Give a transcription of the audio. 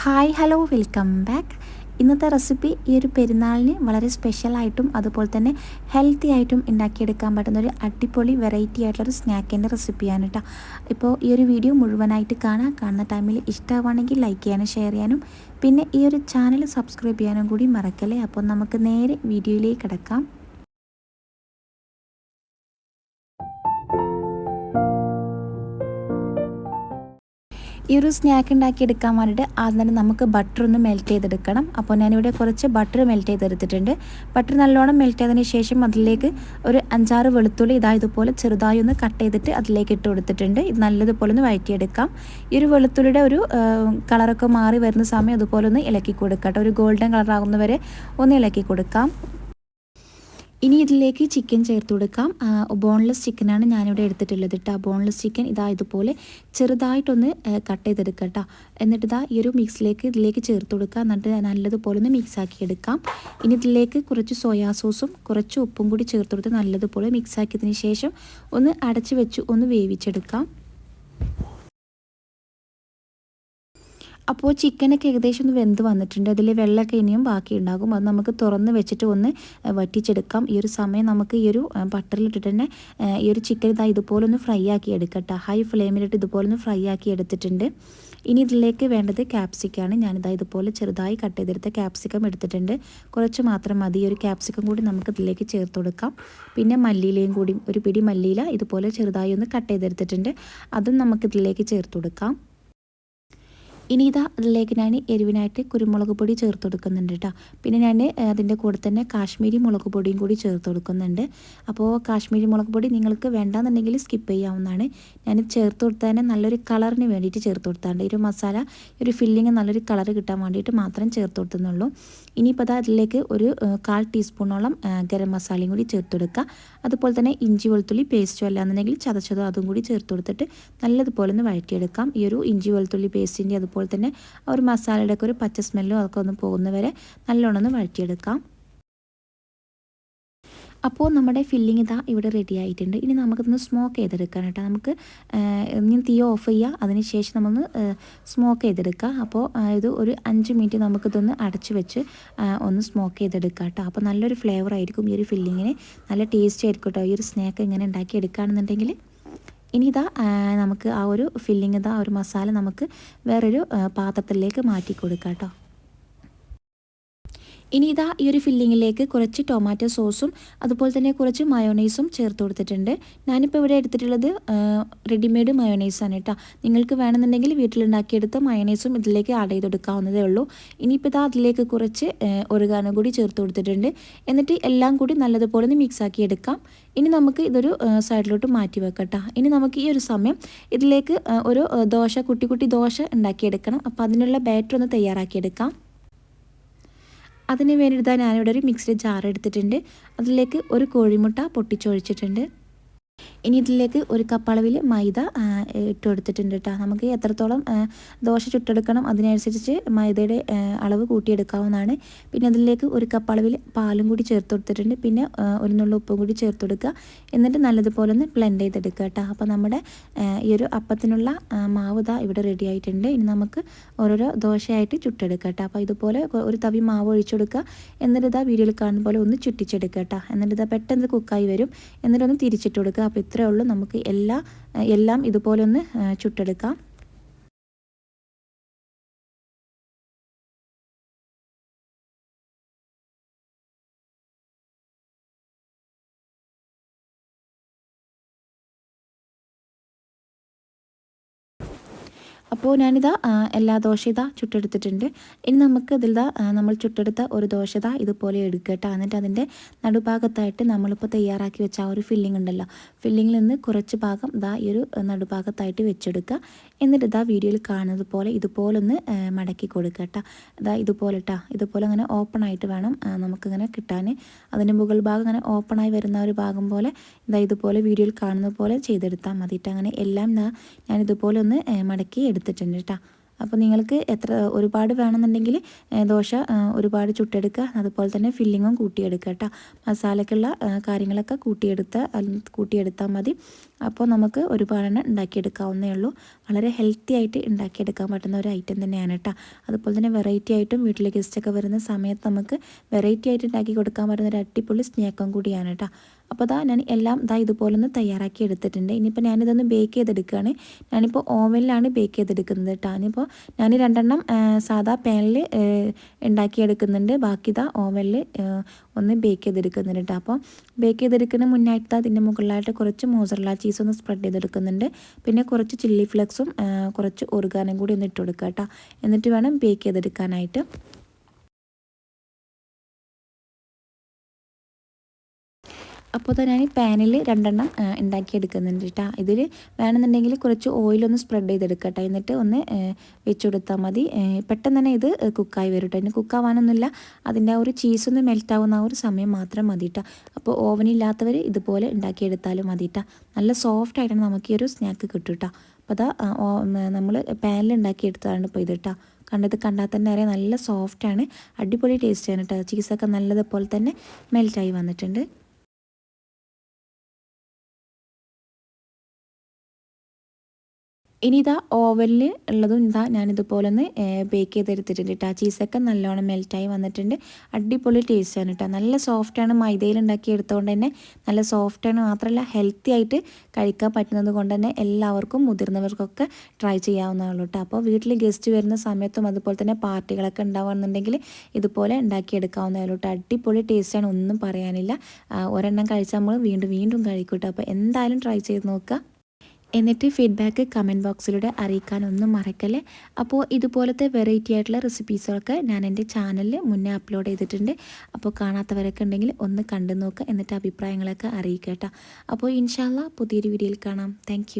Hi hello welcome back ഇന്നത്തെ recipe ഈ ഒരു പെരുന്നാളിന് വളരെ സ്പെഷ്യലായിട്ടും അതുപോലെ തന്നെ ഹെൽത്തി ആയിട്ടും ഉണ്ടാക്കിയെടുക്കാൻ പറ്റുന്ന ഒരു അടിപൊളി വെറൈറ്റി ആയിട്ടുള്ള ഒരു സ്നാക്കിന്റെ റെസിപ്പിയാണ് കേട്ടോ ഇപ്പോൾ ഈ ഒരു വീഡിയോ മുഴുവനായിട്ട് കാണാം. കാണുന്ന ടൈമിൽ ഇഷ്ടമാണെങ്കിൽ ലൈക്ക് ചെയ്യാനും ഷെയർ ചെയ്യാനും. പിന്നെ ഈ ഒരു ചാനൽ സബ്സ്ക്രൈബ് ചെയ്യാനും കൂടി മറക്കല്ലേ? അപ്പോൾ നമുക്ക് നേരെ വീഡിയോയിലേക്ക് കിടക്കാം. ഈ ഒരു സ്നാക്ക് ഉണ്ടാക്കി എടുക്കാൻ വേണ്ടിയിട്ട് ആദ്യം തന്നെ നമുക്ക് ബട്ടർ ഒന്ന് മെൽറ്റ് ചെയ്തെടുക്കണം. അപ്പോൾ ഞാനിവിടെ കുറച്ച് ബട്ടർ മെൽറ്റ് ചെയ്തെടുത്തിട്ടുണ്ട്. ബട്ടർ നല്ലോണം മെൽറ്റ് ചെയ്തതിന് ശേഷം അതിലേക്ക് ഒരു അഞ്ചാറ് വെളുത്തുള്ളി ഇതാ ഇതുപോലെ ചെറുതായി ഒന്ന് കട്ട് ചെയ്തിട്ട് അതിലേക്ക് ഇട്ട് കൊടുത്തിട്ടുണ്ട്. ഇത് നല്ലതുപോലെ ഒന്ന് വഴറ്റിയെടുക്കാം. ഈ ഒരു വെളുത്തുള്ളിയുടെ ഒരു കളറൊക്കെ മാറി വരുന്ന സമയം അതുപോലെ ഒന്ന് ഇളക്കി കൊടുക്കട്ടെ ഒരു ഗോൾഡൻ കളറാകുന്നവരെ ഒന്ന് ഇളക്കി കൊടുക്കാം. ഇനി ഇതിലേക്ക് ചിക്കൻ ചേർത്ത് കൊടുക്കാം. ബോൺലെസ് ചിക്കനാണ് ഞാനിവിടെ എടുത്തിട്ടുള്ളത് കേട്ടോ ബോൺലെസ് ചിക്കൻ ഇതാ ഇതുപോലെ ചെറുതായിട്ടൊന്ന് കട്ട് ചെയ്തെടുക്കുക കേട്ടോ എന്നിട്ട് ഇതാ ഈ ഒരു മിക്സിലേക്ക് ഇതിലേക്ക് ചേർത്ത് കൊടുക്കുക എന്നിട്ട് നല്ലതുപോലെ ഒന്ന് മിക്സ് ആക്കി എടുക്കാം. ഇനി ഇതിലേക്ക് കുറച്ച് സോയാ സോസും കുറച്ച് ഉപ്പും കൂടി ചേർത്ത് കൊടുത്ത് നല്ലതുപോലെ മിക്സ് ആക്കിയതിന് ശേഷം ഒന്ന് അടച്ച് വെച്ച് ഒന്ന് വേവിച്ചെടുക്കാം. അപ്പോൾ ചിക്കനൊക്കെ ഏകദേശം ഒന്ന് വെന്ത് വന്നിട്ടുണ്ട്. അതിൽ വെള്ളമൊക്കെ ഇനിയും ബാക്കി ഉണ്ടാകും അത് നമുക്ക് തുറന്ന് വെച്ചിട്ട് ഒന്ന് വറ്റിച്ചെടുക്കാം. ഈ ഒരു സമയം നമുക്ക് ഈ ഒരു ബട്ടറിലിട്ടിട്ട് തന്നെ ഈ ഒരു ചിക്കൻ ഇതാ ഇതുപോലെ ഒന്ന് ഫ്രൈ ആക്കി എടുക്കട്ടെ. ഹൈ ഫ്ലെയിമിലിട്ട് ഇതുപോലെ ഒന്ന് ഫ്രൈ ആക്കി എടുത്തിട്ടുണ്ട്. ഇനി ഇതിലേക്ക് വേണ്ടത് ക്യാപ്സിക്കാണ് ഞാനിതാ ഇതുപോലെ ചെറുതായി കട്ട് ചെയ്തെടുത്ത ക്യാപ്സിക്കം എടുത്തിട്ടുണ്ട്. കുറച്ച് മാത്രം മതി. ഒരു ക്യാപ്സിക്കം കൂടി നമുക്ക് ഇതിലേക്ക് ചേർത്ത് കൊടുക്കാം. പിന്നെ മല്ലിയിലയും കൂടി ഒരു പിടി മല്ലിയില ഇതുപോലെ ചെറുതായി ഒന്ന് കട്ട് ചെയ്തെടുത്തിട്ടുണ്ട്. അതും നമുക്ക് ഇതിലേക്ക് ചേർത്ത് കൊടുക്കാം. ഇനി ഇതാ അതിലേക്ക് ഞാൻ എരിവിനായിട്ട് കുരുമുളക് പൊടി ചേർത്ത് കൊടുക്കുന്നുണ്ട് കേട്ടോ പിന്നെ ഞാൻ അതിന്റെ കൂടെ തന്നെ കാശ്മീരി മുളക് പൊടിയും കൂടി ചേർത്ത് കൊടുക്കുന്നുണ്ട്. അപ്പോൾ കാശ്മീരി മുളക് പൊടി നിങ്ങൾക്ക് വേണ്ടാന്നുണ്ടെങ്കിൽ സ്കിപ്പ് ചെയ്യാവുന്നതാണ്. ഞാൻ ചേർത്ത് കൊടുത്താൽ നല്ലൊരു കളറിന് വേണ്ടിയിട്ട് ചേർത്ത് കൊടുത്താണ്ട്. ഒരു മസാല ഒരു ഫില്ലിങ് നല്ലൊരു കളർ കിട്ടാൻ വേണ്ടിയിട്ട് മാത്രം ചേർത്ത് കൊടുത്തുന്നുള്ളൂ. ഇനിയിപ്പോൾ അതാ അതിലേക്ക് ഒരു കാൽ ടീസ്പൂണോളം ഗരം മസാലയും കൂടി ചേർത്ത് കൊടുക്കുക. അതുപോലെ തന്നെ ഇഞ്ചി വെളുത്തുള്ളി പേസ്റ്റോ അല്ലാന്നുണ്ടെങ്കിൽ ചതച്ചതോ അതും കൂടി ചേർത്ത് കൊടുത്തിട്ട് നല്ലതുപോലെ ഒന്ന് വഴറ്റിയെടുക്കാം. ഈ ഒരു ഇഞ്ചി വെളുത്തുള്ളി പേസ്റ്റിന്റെ അതുപോലെ അതുപോലെ തന്നെ ആ ഒരു മസാലയുടെ ഒക്കെ ഒരു പച്ച സ്മെല്ലും അതൊക്കെ ഒന്ന് പോകുന്നവരെ നല്ലോണം ഒന്ന് വഴറ്റിയെടുക്കാം. അപ്പോൾ നമ്മുടെ ഫില്ലിംഗ് ഇതാ ഇവിടെ റെഡി ആയിട്ടുണ്ട്. ഇനി നമുക്കിതൊന്ന് സ്മോക്ക് ചെയ്തെടുക്കാൻ കേട്ടോ. നമുക്ക് ഇനി തീ ഓഫ് ചെയ്യുക അതിനുശേഷം നമ്മൾ സ്മോക്ക് ചെയ്തെടുക്കുക അപ്പോൾ ഇത് ഒരു അഞ്ച് മിനിറ്റ് നമുക്കിതൊന്ന് അടച്ചു വെച്ച് ഒന്ന് സ്മോക്ക് ചെയ്തെടുക്കുക കേട്ടോ. അപ്പോൾ നല്ലൊരു ഫ്ലേവർ ആയിരിക്കും ഈ ഒരു ഫില്ലിങ്ങിന് നല്ല ടേസ്റ്റ് ആയിരിക്കും കേട്ടോ. ഈ ഒരു സ്നാക്ക് ഇങ്ങനെ ഉണ്ടാക്കി എടുക്കുകയാണെന്നുണ്ടെങ്കിൽ ഇനി ഇതാ നമുക്ക് ആ ഒരു ഫില്ലിങ് ഇതാ ഒരു മസാല നമുക്ക് വേറൊരു പാത്രത്തിലേക്ക് മാറ്റി കൊടുക്കാം കേട്ടോ ഇനി ഇതാ ഈ ഒരു ഫില്ലിങ്ങിലേക്ക് കുറച്ച് ടൊമാറ്റോ സോസും അതുപോലെ തന്നെ കുറച്ച് മയോണൈസും ചേർത്ത് കൊടുത്തിട്ടുണ്ട്. ഞാനിപ്പോൾ ഇവിടെ എടുത്തിട്ടുള്ളത് റെഡിമെയ്ഡ് മയോണൈസാണ് കേട്ടോ നിങ്ങൾക്ക് വേണമെന്നുണ്ടെങ്കിൽ വീട്ടിലുണ്ടാക്കിയെടുത്ത മയോണൈസും ഇതിലേക്ക് ആഡ് ചെയ്ത് കൊടുക്കാവുന്നതേ ഉള്ളൂ. ഇനിയിപ്പോൾ ഇതാ അതിലേക്ക് കുറച്ച് ഒരുകാനം കൂടി ചേർത്ത് കൊടുത്തിട്ടുണ്ട്. എന്നിട്ട് എല്ലാം കൂടി നല്ലതുപോലെ ഒന്ന് മിക്സ് ആക്കി എടുക്കാം. ഇനി നമുക്ക് ഇതൊരു സൈഡിലോട്ട് മാറ്റി വെക്കട്ടോ ഇനി നമുക്ക് ഈ ഒരു സമയം ഇതിലേക്ക് ഒരു ദോശ കുട്ടി കുട്ടി ദോശ ഉണ്ടാക്കിയെടുക്കണം. അപ്പോൾ അതിനുള്ള ബാറ്റർ ഒന്ന് തയ്യാറാക്കിയെടുക്കാം. അതിന് വേണ്ടിയിട്ട് ഞാനിവിടെ ഒരു മിക്സ്ഡ് ജാർ എടുത്തിട്ടുണ്ട്. അതിലേക്ക് ഒരു കോഴിമുട്ട പൊട്ടിച്ചൊഴിച്ചിട്ടുണ്ട്. ഇനി ഇതിലേക്ക് ഒരു കപ്പളവിൽ മൈദ ഇട്ട് കൊടുത്തിട്ടുണ്ട് കേട്ടോ നമുക്ക് എത്രത്തോളം ദോശ ചുട്ടെടുക്കണം അതിനനുസരിച്ച് മൈദയുടെ അളവ് കൂട്ടിയെടുക്കാവുന്നതാണ്. പിന്നെ അതിലേക്ക് ഒരു കപ്പളവിൽ പാലും കൂടി ചേർത്ത് കൊടുത്തിട്ടുണ്ട്. പിന്നെ ഒരു നുള്ള ഉപ്പും കൂടി ചേർത്ത് കൊടുക്കുക. എന്നിട്ട് നല്ലതുപോലെ ഒന്ന് ബ്ലെൻഡ് ചെയ്തെടുക്കുക കേട്ടോ അപ്പോൾ നമ്മുടെ ഈ ഒരു അപ്പത്തിനുള്ള മാവ് ഇതാ ഇവിടെ റെഡി ആയിട്ടുണ്ട്. ഇനി നമുക്ക് ഓരോരോ ദോശയായിട്ട് ചുട്ടെടുക്കുക കേട്ടോ അപ്പോൾ ഇതുപോലെ ഒരു തവി മാവ് ഒഴിച്ചു കൊടുക്കുക. എന്നിട്ട് ഇതാ വീഡിയോയിൽ കാണുന്ന പോലെ ഒന്ന് ചുറ്റിച്ചെടുക്കുക കേട്ടോ എന്നിട്ട് ഇതാ പെട്ടെന്ന് കുക്കായി വരും. എന്നിട്ടൊന്ന് തിരിച്ചിട്ട് കൊടുക്കുക. അപ്പോൾ ഇത്രയേ ഉള്ളൂ. നമുക്ക് എല്ലാ എല്ലാം ഇതുപോലെ ഒന്ന് ചുട്ടെടുക്കാം. അപ്പോൾ ഞാനിതാ എല്ലാ ദോശ ഇതാ ചുട്ടെടുത്തിട്ടുണ്ട്. ഇനി നമുക്ക് ഇതിൽ നമ്മൾ ചുട്ടെടുത്ത ഒരു ദോശ ഇതാ ഇതുപോലെ എടുക്കട്ടെ എന്നിട്ട് അതിന്റെ നടുഭാഗത്തായിട്ട് നമ്മളിപ്പോൾ തയ്യാറാക്കി വെച്ച ആ ഒരു ഫില്ലിംഗ് ഉണ്ടല്ലോ. ഫില്ലിങ്ങിൽ നിന്ന് കുറച്ച് ഭാഗം ഇതാ ഈ ഒരു നടുഭാഗത്തായിട്ട് വെച്ചെടുക്കുക. എന്നിട്ട് ഇതാ വീഡിയോയിൽ കാണുന്നത് പോലെ ഇതുപോലെ ഒന്ന് മടക്കി കൊടുക്കുക കേട്ടോ. ഇതാ ഇതുപോലെ കേട്ടോ ഇതുപോലെ അങ്ങനെ ഓപ്പൺ ആയിട്ട് വേണം നമുക്കിങ്ങനെ കിട്ടാൻ. അതിന്റെ മുകൾ ഭാഗം അങ്ങനെ ഓപ്പൺ ആയി വരുന്ന ഒരു ഭാഗം പോലെ ഇതാ ഇതുപോലെ വീഡിയോയിൽ കാണുന്ന പോലെ ചെയ്തെടുത്താൽ മതിയിട്ട് അങ്ങനെ എല്ലാം ഞാൻ ഇതുപോലെ ഒന്ന് മടക്കി എടുത്തിട്ടുണ്ട് കേട്ടോ. അപ്പോൾ നിങ്ങൾക്ക് എത്ര ഒരുപാട് വേണമെന്നുണ്ടെങ്കിൽ ദോശ ഒരുപാട് ചുട്ടെടുക്കുക. അതുപോലെ തന്നെ ഫില്ലിങ്ങും കൂട്ടിയെടുക്കുക കേട്ടോ. മസാലക്കുള്ള കാര്യങ്ങളൊക്കെ കൂട്ടിയെടുത്ത കൂട്ടിയെടുത്താൽ മതി. അപ്പോൾ നമുക്ക് ഒരുപാടെണ്ണം ഉണ്ടാക്കിയെടുക്കാവുന്നേ ഉള്ളൂ. വളരെ ഹെൽത്തി ആയിട്ട് ഉണ്ടാക്കിയെടുക്കാൻ പറ്റുന്ന ഒരു ഐറ്റം തന്നെയാണ് കേട്ടോ. അതുപോലെ തന്നെ വെറൈറ്റി ആയിട്ടും വീട്ടിലെ ഗസ്റ്റൊക്കെ വരുന്ന സമയത്ത് നമുക്ക് വെറൈറ്റി ആയിട്ട് ഉണ്ടാക്കി കൊടുക്കാൻ പറ്റുന്ന ഒരു അടിപൊളി സ്നേക്കം കൂടിയാണ് കേട്ടോ. അപ്പോൾ ദാ ഞാൻ എല്ലാം ഇതാ ഇതുപോലെ ഒന്ന് തയ്യാറാക്കി എടുത്തിട്ടുണ്ട്. ഇനിയിപ്പോൾ ഞാനിതൊന്ന് ബേക്ക് ചെയ്തെടുക്കുകയാണ്. ഞാനിപ്പോൾ ഓവനിലാണ് ബേക്ക് ചെയ്തെടുക്കുന്നത് കേട്ടോ. ഇനിയിപ്പോൾ ഞാൻ രണ്ടെണ്ണം സാധാ പാനിൽ ഉണ്ടാക്കിയെടുക്കുന്നുണ്ട്. ബാക്കി ഇതാ ഓവനിൽ ഒന്ന് ബേക്ക് ചെയ്തെടുക്കുന്നുണ്ട് കേട്ടോ. അപ്പോൾ ബേക്ക് ചെയ്തെടുക്കുന്ന മുന്നായിട്ട് അതിന്റെ മുകളിലായിട്ട് കുറച്ച് മോസറല ചീസ് ഒന്ന് സ്പ്രെഡ് ചെയ്തെടുക്കുന്നുണ്ട്. പിന്നെ കുറച്ച് ചില്ലി ഫ്ലെക്സും കുറച്ച് ഒറുകാനും കൂടി ഒന്ന് ഇട്ട് കൊടുക്കുക കേട്ടോ. എന്നിട്ട് വേണം ബേക്ക് ചെയ്തെടുക്കാനായിട്ട്. അപ്പോൾ തന്നെ ഞാൻ പാനിൽ രണ്ടെണ്ണം ഉണ്ടാക്കിയെടുക്കുന്നുണ്ട് കേട്ടോ. ഇതിൽ വേണമെന്നുണ്ടെങ്കിൽ കുറച്ച് ഓയിലൊന്ന് സ്പ്രെഡ് ചെയ്തെടുക്കട്ടെ എന്നിട്ട് ഒന്ന് വെച്ച് കൊടുത്താൽ മതി. പെട്ടെന്ന് തന്നെ ഇത് കുക്കായി വരും കേട്ടോ. ഇനി കുക്കാവാനൊന്നുമില്ല അതിന്റെ ആ ഒരു ചീസ് ഒന്ന് മെൽറ്റ് ആവുന്ന ആ ഒരു സമയം മാത്രം മതി കേട്ടോ. അപ്പോൾ ഓവനില്ലാത്തവർ ഇതുപോലെ ഉണ്ടാക്കിയെടുത്താലും മതി കേട്ടോ. നല്ല സോഫ്റ്റ് ആയിട്ടാണ് നമുക്ക് ഈ ഒരു സ്നാക്ക് കിട്ടും കേട്ടോ. അപ്പോൾ അതാ നമ്മൾ പാനിൽ ഉണ്ടാക്കിയെടുത്തതാണ് ഇപ്പോൾ ഇത് കേട്ടോ. കണ്ടത് കണ്ടാൽ തന്നെ അറിയാം. നല്ല സോഫ്റ്റാണ് അടിപൊളി ടേസ്റ്റാണ് കേട്ടോ. ചീസൊക്കെ നല്ലതുപോലെ തന്നെ മെൽറ്റായി വന്നിട്ടുണ്ട്. ഇനി ഇതാ ഓവനിൽ ഉള്ളതും ഇതാ ഞാനിതുപോലെ ഒന്ന് ബേക്ക് ചെയ്തെടുത്തിട്ടുണ്ട് കേട്ടോ ചീസൊക്കെ നല്ലോണം മെൽറ്റായി വന്നിട്ടുണ്ട്. അടിപൊളി ടേസ്റ്റാണ് കേട്ടോ നല്ല സോഫ്റ്റാണ് മൈദയിൽ ഉണ്ടാക്കി എടുത്തുകൊണ്ട് തന്നെ. നല്ല സോഫ്റ്റാണ് മാത്രമല്ല ഹെൽത്തി ആയിട്ട് കഴിക്കാൻ പറ്റുന്നത് കൊണ്ട് തന്നെ എല്ലാവർക്കും മുതിർന്നവർക്കൊക്കെ ട്രൈ ചെയ്യാവുന്നതാണ് കേട്ടോ അപ്പോൾ വീട്ടിൽ ഗസ്റ്റ് വരുന്ന സമയത്തും അതുപോലെ തന്നെ പാർട്ടികളൊക്കെ ഉണ്ടാവുകയാണെന്നുണ്ടെങ്കിൽ ഇതുപോലെ ഉണ്ടാക്കിയെടുക്കാവുന്നതാണ് കേട്ടോ അടിപൊളി ടേസ്റ്റാണ് ഒന്നും പറയാനില്ല. ഒരെണ്ണം കഴിച്ചാൽ നമ്മൾ വീണ്ടും വീണ്ടും കഴിക്കും കേട്ടോ അപ്പോൾ എന്തായാലും ട്രൈ ചെയ്ത് നോക്കുക. എന്നിട്ട് ഫീഡ്ബാക്ക് കമന്റ് ബോക്സിലൂടെ അറിയിക്കാനൊന്നും മറക്കല്ലേ? അപ്പോൾ ഇതുപോലത്തെ വെറൈറ്റി ആയിട്ടുള്ള റെസിപ്പീസുകളൊക്കെ ഞാൻ എന്റെ ചാനലിൽ മുന്നേ അപ്ലോഡ് ചെയ്തിട്ടുണ്ട്. അപ്പോൾ കാണാത്തവരൊക്കെ ഉണ്ടെങ്കിൽ ഒന്ന് കണ്ടു നോക്കുക എന്നിട്ട് അഭിപ്രായങ്ങളൊക്കെ അറിയിക്കുക അപ്പോൾ ഇൻഷാല്ല പുതിയൊരു വീഡിയോയിൽ കാണാം. താങ്ക്